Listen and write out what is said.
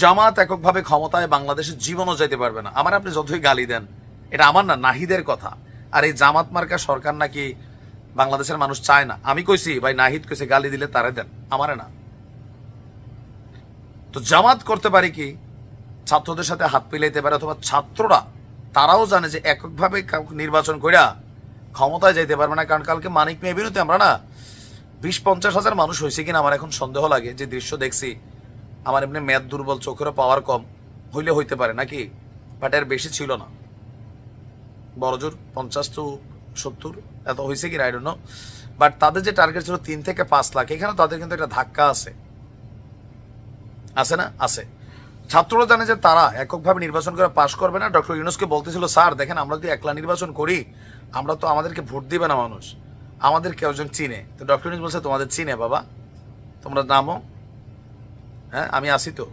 জামাত এককভাবে ক্ষমতায় বাংলাদেশের জীবনও যেতে পারবে না। আমার আপনি যতই গালি দেন, এটা আমার না, নাহিদের কথা। আর এই জামাত মার্কা সরকার নাকি বাংলাদেশের মানুষ চায় না। আমি কইছি, ভাই নাহিদ কইছে, গালি দিলে তারে দেন। আমারে না। তো জামাত করতে পারে কি? ছাত্রদের সাথে হাত মিলাইতে পারে, অথবা ছাত্ররা, তারাও জানে যে এককভাবে নির্বাচন কইরা ক্ষমতায় যাইতে পারবে না, কারণ কালকে মানিক মেয়ে বিরুদ্ধে আমরা না বিশ পঞ্চাশ হাজার মানুষ হয়েছে কিনা আমার এখন সন্দেহ লাগে, যে দৃশ্য দেখছি। আমার এমনি মেদ দুর্বল, চোখেরও পাওয়ার কম, হইলে হইতে পারে, নাকি? বাট এর বেশি ছিল না। বড়জোর পঞ্চাশ টু সত্তর, এত হয়েছে কি? আইডন বাট তাদের যে টার্গেট ছিল তিন থেকে পাঁচ লাখ এখানে তাদের কিন্তু একটা ধাক্কা আছে। আছে না? আছে। ছাত্ররা জানে যে তারা এককভাবে নির্বাচন করে পাশ করবে না। ডক্টর ইউনুসকে বলতেছিল, স্যার, দেখেন, আমরা যদি একলা নির্বাচন করি, আমরা তো আমাদেরকে ভোট দিবে না মানুষ। আমাদের কেউ একজন চিনে। তো ডক্টর ইউনুস বলছে, তোমাদের চিনে, বাবা। তোমরা নামো হ্যাঁ আমি আসি তো।